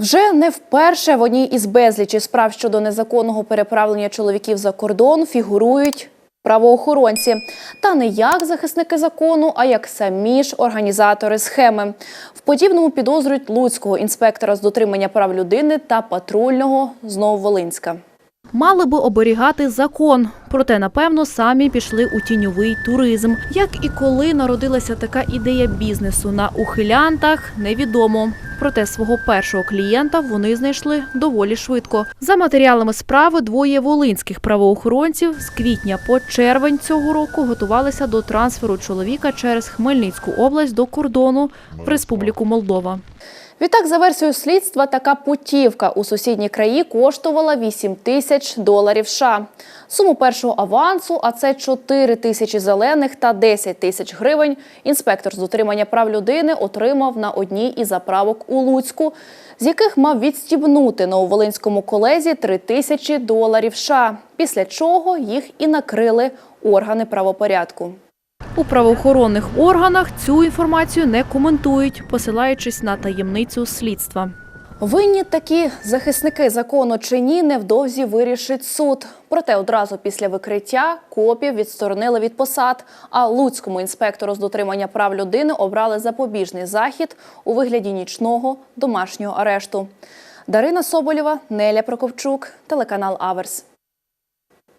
Вже не вперше в одній із безлічі справ щодо незаконного переправлення чоловіків за кордон фігурують правоохоронці. Та не як захисники закону, а як самі ж організатори схеми. В подібному підозрюють луцького інспектора з дотримання прав людини та патрульного з Нововолинська. Мали би оберігати закон, проте напевно самі пішли у тіньовий туризм. Як і коли народилася така ідея бізнесу на ухилянтах, невідомо. Проте свого першого клієнта вони знайшли доволі швидко. За матеріалами справи двоє волинських правоохоронців з квітня по червень цього року готувалися до трансферу чоловіка через Хмельницьку область до кордону в Республіку Молдова. Відтак, за версією слідства, така путівка у сусідній краї коштувала 8 тисяч доларів США. Суму першого авансу, а це 4 тисячі зелених та 10 тисяч гривень, інспектор з дотримання прав людини отримав на одній із заправок у Луцьку, з яких мав відстібнути нововолинському колезі 3 тисячі доларів США, після чого їх і накрили органи правопорядку. У правоохоронних органах цю інформацію не коментують, посилаючись на таємницю слідства. Винні такі захисники закону чи ні, невдовзі вирішить суд. Проте одразу після викриття копів відсторонили від посад. А луцькому інспектору з дотримання прав людини обрали запобіжний захід у вигляді нічного домашнього арешту. Дарина Соболєва, Неля Прокопчук, телеканал Аверс.